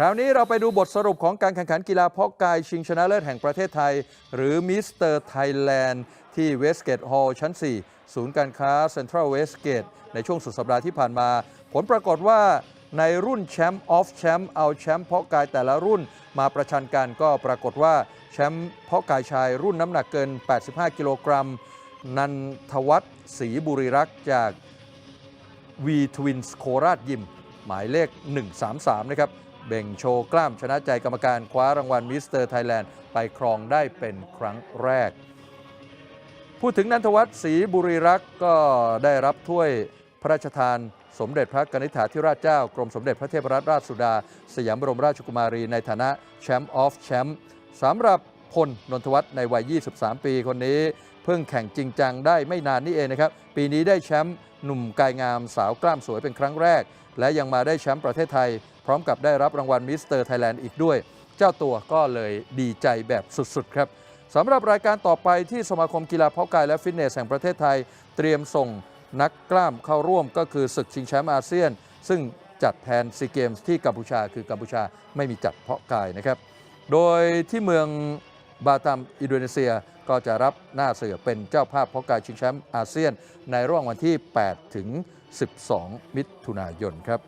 คราวนี้เราไปดูบทสรุปของการแข่งขันกีฬาเพาะกายชิงชนะเลิศแห่งประเทศไทย หรือมิสเตอร์ไทยแลนด์ที่เวสเกตฮอลล์ชั้น 4 ศูนย์การค้าเซ็นทรัลเวสเกตในช่วงสุดสัปดาห์ที่ผ่านมา ผลปรากฏว่าในรุ่นแชมป์ออฟแชมป์เอาแชมป์เพาะกายแต่ละรุ่นมาประชันกันก็ปรากฏว่าแชมป์เพาะกายชายรุ่นน้ำหนักเกิน 85 กิโลกรัม นันทวัฒน์ศรีบุริรักษ์จากวีทวินส์โคราชยิม หมายเลข 133 นะครับ เบ่งโชว์กล้ามชนะใจกรรมการคว้ารางวัลมิสเตอร์ไทยแลนด์ไปครองได้เป็นครั้งแรก พูดถึงนันทวัฒน์ศรีบุรีรักษ์ก็ได้รับถ้วยพระราชทานสมเด็จพระกนิษฐาธิราชเจ้ากรมสมเด็จพระเทพรัตนราชสุดา สยามบรมราชกุมารีในฐานะแชมป์ออฟแชมป์สำหรับ พลนนทวัฒน์ในวัย 23 ปีคนนี้ เพิ่งแข่งจริงจังได้ไม่นานนี่เองนะครับ ปีนี้ได้แชมป์หนุ่มกายงามสาวกล้ามสวยเป็นครั้งแรก และยังมาได้แชมป์ประเทศไทย พร้อมกับได้รับรางวัลมิสเตอร์ไทยแลนด์อีกด้วย เจ้าตัวก็เลยดีใจแบบสุดๆครับสำหรับรายการต่อไปที่สมาคมกีฬาเพาะกายและฟิตเนสแห่งประเทศไทย เตรียมส่งนักกล้ามเข้าร่วมก็คือศึกชิงแชมป์อาเซียน ซึ่งจัดแทนซีเกมส์ที่กัมพูชา คือกัมพูชาไม่มีจัดเพาะกายนะครับ โดยที่เมือง บาตัมอินโดนีเซียก็จะรับหน้าเสือเป็นเจ้าภาพเพาะกายชิงแชมป์อาเซียน ในระหว่างวันที่ 8 ถึง 12 มิถุนายนครับ